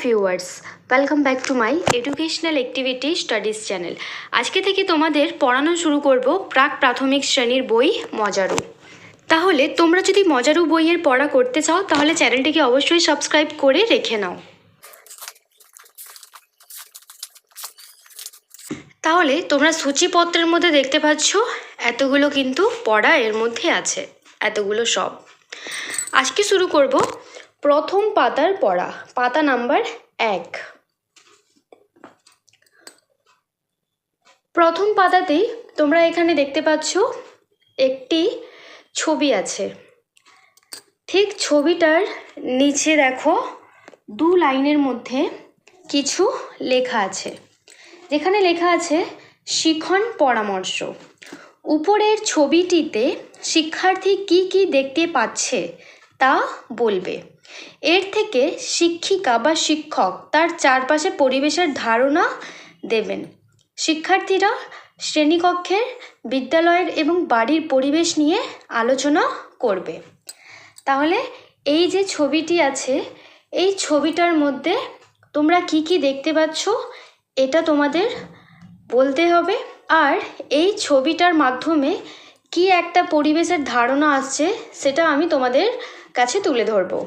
Viewers welcome back to my educational activity studies channel আজকে থেকে তোমাদের পড়ানো শুরু করব প্রাক প্রাথমিক শ্রেণির বই মজারু। তাহলে তোমরা যদি মজারু বইয়ের পড়া করতে চাও, তাহলে চ্যানেলটিকে অবশ্যই সাবস্ক্রাইব করে রেখে নাও। তাহলে তোমরা সূচিপত্রের মধ্যে দেখতে পাচ্ছ, এতগুলো কিন্তু পড়া এর মধ্যে আছে, এতগুলো সব। আজকে শুরু করব প্রথম পাতার পড়া, পাতা নাম্বার এক। প্রথম পাতাতেই তোমরা এখানে দেখতে পাচ্ছ একটি ছবি আছে। ঠিক ছবিটার নিচে দেখো দু লাইনের মধ্যে কিছু লেখা আছে। যেখানে লেখা আছে, শিখন পরামর্শ। উপরের ছবিটিতে শিক্ষার্থী কি কি দেখতে পাচ্ছে তা বলবে। এর থেকে শিক্ষিকা বা শিক্ষক তার চারপাশে পরিবেশের ধারণা দেবেন। শিক্ষার্থীরা শ্রেণীকক্ষের, বিদ্যালয়ের এবং বাড়ির পরিবেশ নিয়ে আলোচনা করবে। তাহলে এই যে ছবিটি আছে, এই ছবিটার মধ্যে তোমরা কি কি দেখতে পাচ্ছ, এটা তোমাদের বলতে হবে। আর এই ছবিটার মাধ্যমে কি একটা পরিবেশের ধারণা আসছে, সেটা আমি তোমাদের কাছে তুলে ধরবো।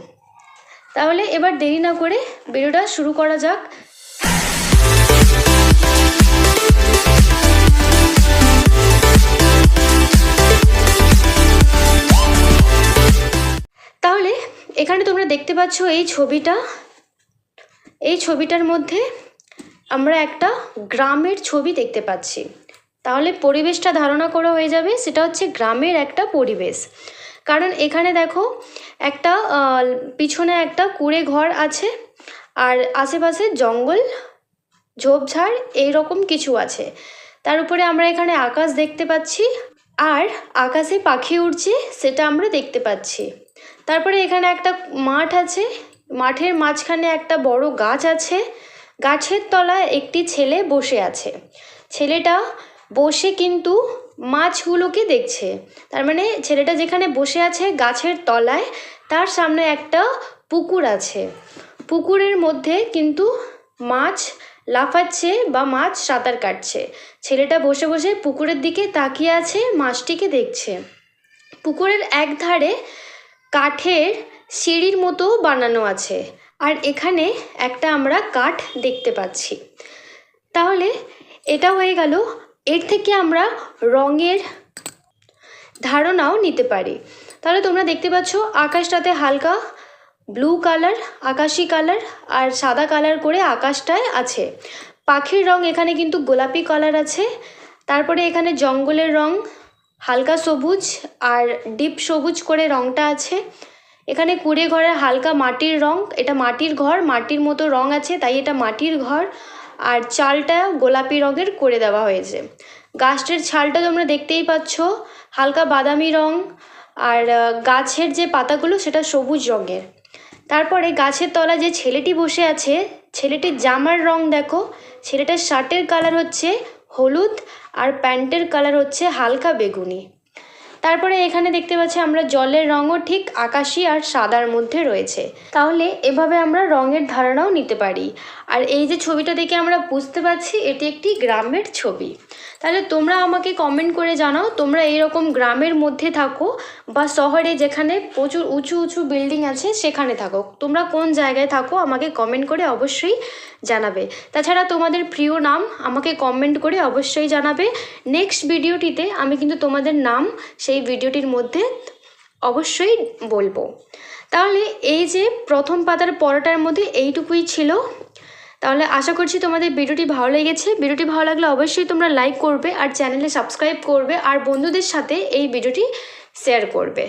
তাহলে এবার দেরি না করে ভিডিওটা শুরু করা যাক। তাহলে এখানে তোমরা দেখতে পাচ্ছ এই ছবিটা। এই ছবিটার মধ্যে আমরা একটা গ্রামের ছবি দেখতে পাচ্ছি। তাহলে পরিবেশটা ধারণা করা হয়ে যাবে, সেটা হচ্ছে গ্রামের একটা পরিবেশ। কারণ এখানে দেখো একটা পিছনে একটা কুড়ে ঘর আছে, আর আশেপাশে জঙ্গল, ঝোপঝাড় এইরকম কিছু আছে। তার উপরে আমরা এখানে আকাশ দেখতে পাচ্ছি, আর আকাশে পাখি উড়ছে সেটা আমরা দেখতে পাচ্ছি। তারপরে এখানে একটা মাঠ আছে, মাঠের মাঝখানে একটা বড় গাছ আছে, গাছের তলায় একটি ছেলে বসে আছে। ছেলেটা বসে কিন্তু মাছগুলোকে দেখছে। তার মানে ছেলেটা যেখানে বসে আছে গাছের তলায়, তার সামনে একটা পুকুর আছে। পুকুরের মধ্যে কিন্তু মাছ লাফাচ্ছে বা মাছ সাঁতার কাটছে। ছেলেটা বসে বসে পুকুরের দিকে তাকিয়ে আছে, মাছটিকে দেখছে। পুকুরের এক ধারে কাঠের সিঁড়ির মতো বানানো আছে। আর এখানে একটা আমরা কাঠ দেখতে পাচ্ছি। তাহলে এটা হয়ে গেল এর থেকে আমরা রঙের ধারণাও নিতে পারি। তাহলে তোমরা দেখতে পাচ্ছ, আকাশটাতে হালকা ব্লু কালার আকাশি কালার আর সাদা কালার করে আকাশটায় আছে। পাখির রং এখানে কিন্তু গোলাপি কালার আছে। তারপরে এখানে জঙ্গলের রং, হালকা সবুজ আর ডিপ সবুজ করে রংটা আছে। এখানে কুড়ে ঘরের হালকা মাটির রং, এটা মাটির ঘর, মাটির মতো রং আছে, তাই এটা মাটির ঘর। আর চালটা গোলাপি রঙের করে দেওয়া হয়েছে। গাছটির ছালটা তোমরা দেখতেই পাচ্ছ, হালকা বাদামি রং, আর গাছের যে পাতাগুলো সেটা সবুজ রঙের। তারপরে গাছের তলায় যে ছেলেটি বসে আছে, ছেলেটির জামার রং দেখো, ছেলেটার শার্টের কালার হচ্ছে হলুদ আর প্যান্টের কালার হচ্ছে হালকা বেগুনি। তারপরে এখানে দেখতে পাচ্ছি আমরা জলের রঙও ঠিক আকাশি আর সাদার মধ্যে রয়েছে। তাহলে এভাবে আমরা রঙের ধারণাও নিতে পারি। আর এই যে ছবিটা দেখে আমরা বুঝতে পারছি এটি একটি গ্রামের ছবি। তাহলে তোমরা আমাকে কমেন্ট করে জানাও তোমরা এইরকম গ্রামের মধ্যে থাকো বা শহরে যেখানে প্রচুর উঁচু উঁচু বিল্ডিং আছে সেখানে থাকো। তোমরা কোন জায়গায় থাকো আমাকে কমেন্ট করে অবশ্যই জানাবে। তাছাড়া তোমাদের প্রিয় নাম আমাকে কমেন্ট করে অবশ্যই জানাবে। নেক্সট ভিডিওটিতে আমি কিন্তু তোমাদের নাম সেই ভিডিওটির মধ্যে অবশ্যই বলব। তাহলে এই যে প্রথম পাতার পরোটার মধ্যে এইটুকুই ছিল। তাহলে আশা করছি তোমাদের ভিডিওটি ভালো লেগেছে। ভিডিওটি ভালো লাগলে অবশ্যই তোমরা লাইক করবে আর চ্যানেলে সাবস্ক্রাইব করবে আর বন্ধুদের সাথে এই ভিডিওটি শেয়ার করবে।